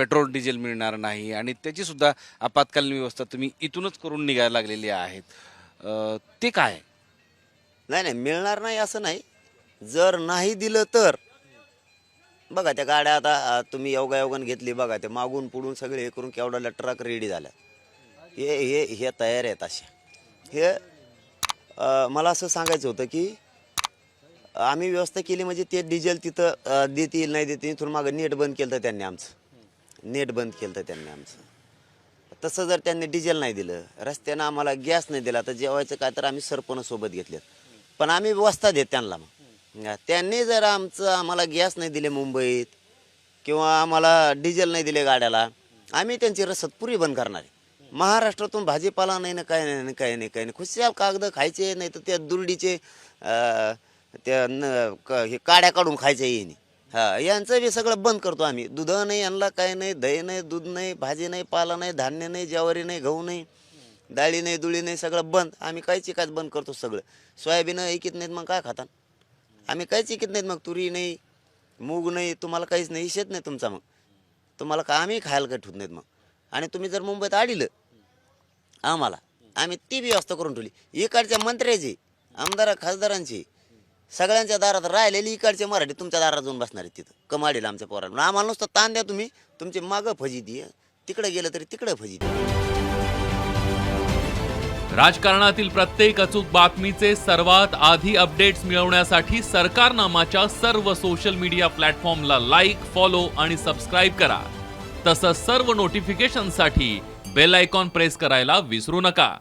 Petrol diesel मिळणार नाही आणि त्याचीसुद्धा आपत्कालीन व्यवस्था तुम्ही इथूनच करून निघायला लागलेली आहेत. ते काय? नाही नाही मिळणार नाही असं नाही. जर नाही दिलं तर बघा त्या गाड्या आता तुम्ही योगायोगानं घेतली बघा ते मागून पुढून सगळे हे करून केवढा ट्रक रेडी झाल्या हे हे हे तयार आहेत अशा. हे मला असं सांगायचं होतं की आम्ही व्यवस्था केली म्हणजे ते डिझेल तिथं देतील नाही देतील इथून मागं नेट बंद केलं तर त्यांनी आमचं. नेट बंद केलं तर त्यांनी आमचं. तसं जर त्यांनी डिझेल नाही दिलं रस्त्यानं आम्हाला गॅस नाही दिला तर जेवायचं काय तर आम्ही सरपण सोबत घेतलेत. पण आम्ही व्यवस्था देत त्यांना मग. त्यांनी जर आमचं आम्हाला गॅस नाही दिले मुंबईत किंवा आम्हाला डिझेल नाही दिले गाड्याला आम्ही त्यांची रसद पुरी बंद करणार आहे. महाराष्ट्रातून भाजीपाला नाही ना काय नाही काय नाही काय नाही. खुशाल कागद खायचे नाही तर त्या दुर्डीचे त्या न क- हे काड्या काढून खायचे येईन हा यांचं बी सगळं बंद करतो आम्ही. दुध नाही यांना काय नाही दही नाही दूध नाही भाजी नाही पाला नाही धान्य नाही ज्वारी नाही गहू नाही डाळी नाही दुळी नाही सगळं बंद. आम्ही काहीच काहीच बंद करतो सगळं. सोयाबीन ऐकित नाहीत मग काय खातात? आम्ही काहीच ऐकत नाहीत मग तुरी नाही मूग नाही तुम्हाला काहीच नाही शेत नाही तुमचा मग. तुम्हाला का आम्ही खायला काही ठेवत नाहीत मग? आणि तुम्ही जर मुंबईत आडिलं आम्हाला आम्ही ती व्यवस्था करून ठेवली. इकडच्या मंत्र्याची आमदार खासदारांची सगळ्यांच्या दारात राहिलेली इकडचे मराठी तुमच्या दारात जाऊन बसणार आहे तिथं. कमाडीला आमच्या पोराला. आम्हाला नुसतं ताण द्या तुम्ही. तुमची मागं फजी दे. तिकडे गेलं तरी तिकडे फजी दे. राजकारणातील प्रत्येक अचूक बातमीचे सर्वात आधी अपडेट्स मिळवण्यासाठी सरकारनामाच्या सर्व सोशल मीडिया प्लॅटफॉर्मला लाईक फॉलो आणि सबस्क्राईब करा. तसंच सर्व नोटिफिकेशनसाठी बेल आयकॉन प्रेस करायला विसरू नका.